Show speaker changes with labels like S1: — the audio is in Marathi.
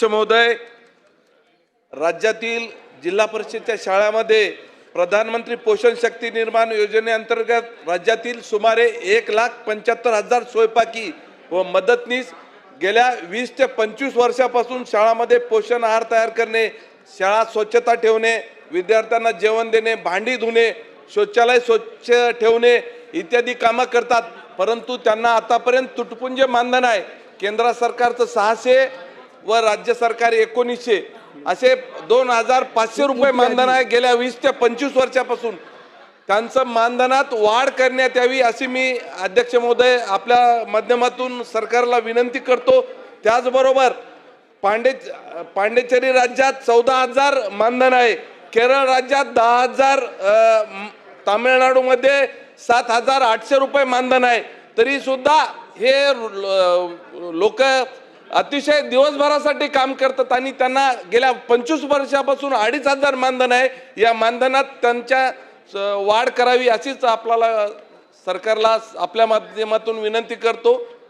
S1: अध्यक्ष महोदय राज्यातील जिल्हा परिषदच्या शाळामध्ये प्रधानमंत्री पोषण शक्ती निर्माण योजनेअंतर्गत राज्यातील सुमारे एक लाख पंच्याहत्तर हजार स्वयंपाकी व मदतनीस गेल्या वीस ते पंचवीस वर्षापासून शाळामध्ये पोषण आहार तयार करणे शाळा स्वच्छता ठेवणे विद्यार्थ्यांना जेवण देणे भांडी धुणे शौचालय स्वच्छ ठेवणे इत्यादी कामं करतात. परंतु त्यांना आतापर्यंत तुटपुंजे मानधन आहे. केंद्र सरकारचं सहाशे व राज्य सरकार एकोणीसशे असे दोन हजार पाचशे रुपये मानधन आहे गेल्या वीस ते पंचवीस वर्षापासून. त्यांचं मानधनात वाढ करण्यात यावी अशी मी अध्यक्ष महोदय आपल्या माध्यमातून सरकारला विनंती करतो. त्याचबरोबर पांडे पांडेचेरी राज्यात चौदा हजार मानधन आहे. केरळ राज्यात दहा हजार तामिळनाडूमध्ये सात हजार आठशे रुपये मानधन आहे. तरी सुद्धा हे लोक अतिशय दिवसभरासाठी काम करतात आणि त्यांना गेल्या पंचवीस वर्षापासून अडीच हजार मानधन आहे. या मानधनात त्यांच्या स- वाढ करावी अशीच आपल्याला सरकारला आपल्या माध्यमातून विनंती करतो.